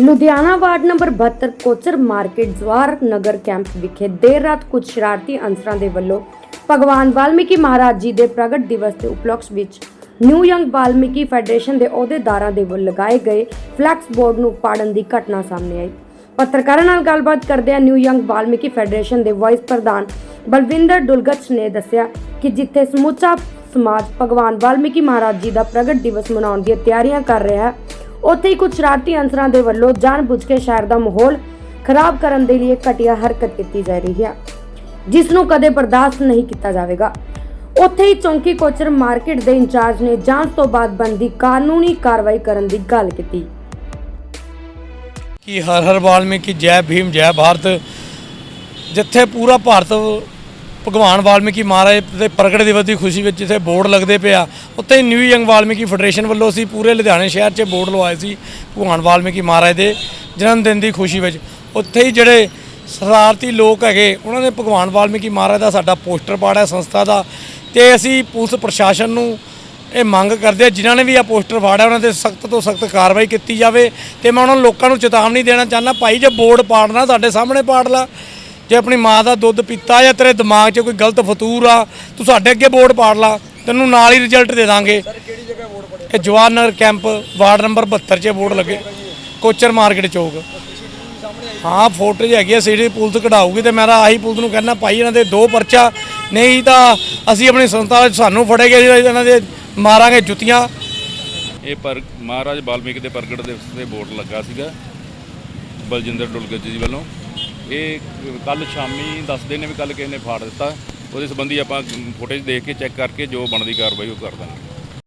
Ludhiana ward number 72 Kochar market Jawahar Nagar camp ਵਿਖੇ ਦੇਰ ਰਾਤ ਕੁਝ ਸ਼ਰਾਰਤੀ ਅਨਸਰਾਂ ਦੇ ਵੱਲੋਂ ਭਗਵਾਨ ਵਾਲਮੀਕੀ ਮਹਾਰਾਜ ਜੀ ਦੇ ਪ੍ਰਗਟ ਦਿਵਸ ਦੇ ਉਪਲਕਸ਼ ਵਿੱਚ ਨਿਊ ਯੰਗ ਵਾਲਮੀਕੀ ਫੈਡਰੇਸ਼ਨ ਦੇ ਅਹੁਦੇਦਾਰਾਂ ਦੇ ਵੱਲੋਂ ਲਗਾਏ ਗਏ ਫਲੈਕਸ ਬੋਰਡ ਨੂੰ ਪਾੜਨ ਦੀ ਘਟਨਾ ਸਾਹਮਣੇ ਆਈ। ਪੱਤਰਕਾਰਾਂ ਨਾਲ ਗੱਲਬਾਤ ਕਰਦਿਆਂ ਨਿਊ ਯੰਗ ਵਾਲਮੀਕੀ ਫੈਡਰੇਸ਼ਨ ਦੇ ਵਾਈਸ ਪ੍ਰਧਾਨ ਬਲਵਿੰਦਰ ਡੁਲਗਚ ਨੇ ਦੱਸਿਆ ਕਿ ਜਿੱਥੇ ਸਮੁੱਚਾ ਸਮਾਜ ਭਗਵਾਨ ਵਾਲਮੀਕੀ ਮਹਾਰਾਜ ਜੀ ਦਾ ਪ੍ਰਗਟ ਦਿਵਸ ਮਨਾਉਣ ਦੀਆਂ ਤਿਆਰੀਆਂ ਕਰ ਰਿਹਾ ਹੈ ਉੱਥੇ ਹੀ ਕੁਝ ਸ਼ਰਾਰਤੀ ਅਨਸਰਾਂ ਦੇ ਵੱਲੋਂ ਜਾਣਬੁੱਝ ਕੇ ਸ਼ਹਿਰ ਦਾ ਮਾਹੌਲ ਖਰਾਬ ਕਰਨ ਦੇ ਲਈ ਘਟੀਆ ਹਰਕਤ ਕੀਤੀ ਜਾ ਰਹੀ ਹੈ, ਜਿਸ ਨੂੰ ਕਦੇ ਬਰਦਾਸ਼ਤ ਨਹੀਂ ਕੀਤਾ ਜਾਵੇਗਾ। ਉੱਥੇ ਹੀ ਚੌਂਕੀ ਕੋਚਰ ਮਾਰਕੀਟ ਦੇ ਇੰਚਾਰਜ ਨੇ ਜਾਂਚ ਤੋਂ ਬਾਅਦ ਬੰਦੀ ਕਾਨੂੰਨੀ ਕਾਰਵਾਈ ਕਰਨ ਦੀ ਗੱਲ ਕੀਤੀ। ਕਿ ਹਰ ਹਰ ਵਾਲਮੀਕੀ, ਜੈ ਭੀਮ, ਜੈ ਭਾਰਤ, ਜਿੱਥੇ ਪੂਰਾ ਭਾਰਤ ਭਗਵਾਨ ਵਾਲਮੀਕੀ ਮਹਾਰਾਜ ਦੇ ਪ੍ਰਗਟ ਦਿਵਸ ਦੀ ਖੁਸ਼ੀ ਵਿੱਚ ਜਿੱਥੇ ਬੋਰਡ ਲੱਗਦੇ ਪਿਆ। ਉੱਥੇ ਹੀ ਨਿਊ ਯੰਗ ਵਾਲਮੀਕੀ ਫੈਡਰੇਸ਼ਨ ਵੱਲੋਂ ਅਸੀਂ ਪੂਰੇ ਲੁਧਿਆਣੇ ਸ਼ਹਿਰ 'ਚ ਬੋਰਡ ਲਵਾਏ ਸੀ ਭਗਵਾਨ ਵਾਲਮੀਕੀ ਮਹਾਰਾਜ ਦੇ ਜਨਮ ਦਿਨ ਦੀ ਖੁਸ਼ੀ ਵਿੱਚ। ਉੱਥੇ ਹੀ ਜਿਹੜੇ ਸ਼ਰਾਰਤੀ ਲੋਕ ਹੈਗੇ, ਉਹਨਾਂ ਨੇ ਭਗਵਾਨ ਵਾਲਮੀਕੀ ਮਹਾਰਾਜ ਦਾ ਸਾਡਾ ਪੋਸਟਰ ਪਾੜਿਆ ਸੰਸਥਾ ਦਾ ਤੇ ਅਸੀਂ ਪੁਲਿਸ ਪ੍ਰਸ਼ਾਸਨ ਨੂੰ ਇਹ ਮੰਗ ਕਰਦੇ ਆ ਜਿਨ੍ਹਾਂ ਨੇ ਵੀ ਆ ਪੋਸਟਰ ਫਾੜਿਆ, ਉਹਨਾਂ ਤੇ ਸਖਤ ਤੋਂ ਸਖਤ ਕਾਰਵਾਈ ਕੀਤੀ ਜਾਵੇ ਤੇ ਮੈਂ ਉਹਨਾਂ ਲੋਕਾਂ ਨੂੰ ਚੇਤਾਵਨੀ ਦੇਣਾ ਚਾਹੁੰਦਾ, ਭਾਈ ਜੇ ਬੋਰਡ ਪਾੜਨਾ ਸਾਡੇ ਸਾਹਮਣੇ ਪਾੜ ਲਾ। ਜੇ ਆਪਣੀ ਮਾਂ ਦਾ ਦੁੱਧ ਪੀਤਾ ਜਾਂ ਤੇਰੇ ਦਿਮਾਗ 'ਚ ਕੋਈ ਗਲਤ ਫਤੂਰ ਆ ਤੂੰ ਸਾਡੇ ਅੱਗੇ ਬੋਰਡ ਪਾੜ ਲਾ ਤੈਨੂੰ ਨਾਲ ਹੀ ਰਿਜ਼ਲਟ ਦੇ ਦਾਂਗੇ। ਸਰ ਕਿਹੜੀ ਜਗ੍ਹਾ ਬੋਰਡ ਪੜਿਆ ਇਹ Jawahar Nagar camp ward number 72 'ਚ ਬੋਰਡ ਲੱਗੇ। ਕੋਚਰ ਮਾਰਕੀਟ ਚੌਕ। ਹਾਂ ਫੋਟੋ ਹੈਗੀ ਆ ਸੀਡੀ ਪੁਲਿਸ ਕਢਾਊਗੀ ਤੇ ਮੇਰਾ ਆਹੀ ਪੁਲਿਸ ਨੂੰ ਕਹਿਣਾ ਭਾਈ ਇਹਨਾਂ ਦੇ ਦੋ ਪਰਚਾ ਨਹੀਂ ਤਾਂ ਅਸੀਂ ਆਪਣੀ ਸੰਸਥਾ ਵਿੱਚ ਸਾਨੂੰ ਫੜੇ ਗਏ ਇਹਨਾਂ ਦੇ ਮਾਰਾਂਗੇ ਜੁੱਤੀਆਂ। ਇਹ ਪਰ ਮਹਾਰਾਜ ਵਾਲਮੀਕੀ ਦੇ ਪ੍ਰਗਟ ਦਿਵਸ ਤੇ ਬੋਰਡ ਲੱਗਾ ਸੀਗਾ ਬਲਜਿੰਦਰ ਡੁਲਗਜ ਜੀ ਵੱਲੋਂ। ਇਹ ਕੱਲ ਸ਼ਾਮੀ ਦੱਸਦੇ ਨੇ ਵੀ ਕੱਲ ਕਿਸੇ ਨੇ ਫਾੜ ਦਿੱਤਾ। ਉਹਦੇ ਸੰਬੰਧੀ ਆਪਾਂ ਫੁਟੇਜ ਦੇਖ ਕੇ ਚੈੱਕ ਕਰਕੇ ਜੋ ਬਣਦੀ ਕਾਰਵਾਈ ਉਹ ਕਰ ਦਾਂਗੇ।